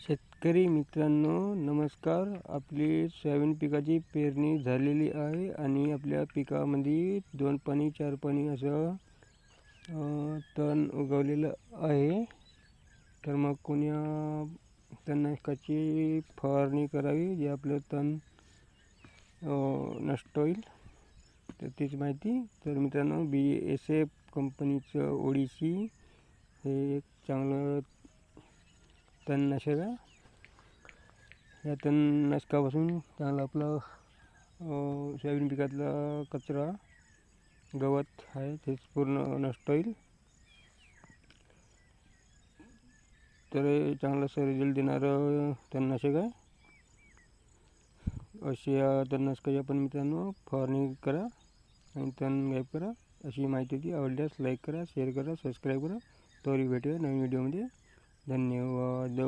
शेतकरी मित्रांनो नमस्कार. आपली सोयाबीन पिकाची पेरणी झालेली आहे आणि आपल्या पिकामध्ये दोन पाणी चार पाणी असं तण उगवलेलं आहे. तर मग कोण्या तणनाशकाची फवारणी करावी जे आपलं तण नष्ट होईल? तर तीच माहिती. तर मित्रांनो बी एस एफ कंपनीचं ओडिसी हे एक चांगलं तणनाशक आहे. या तणनाशकापासून चांगलं आपलं सोयाबीन पिकातला कचरा गवत आहे तेच पूर्ण नष्ट होईल. तर हे चांगलं रिझल्ट देणारं तणनाशक आहे. अशी या तणनाशकाची आपण मित्रांनो फवारणी करा आणि तण गायब करा. अशी माहिती होती. आवडल्यास लाईक करा शेअर करा सबस्क्राईब करा. तोरी भेटूया नवीन व्हिडिओमध्ये ಧನ್ಯವಾದ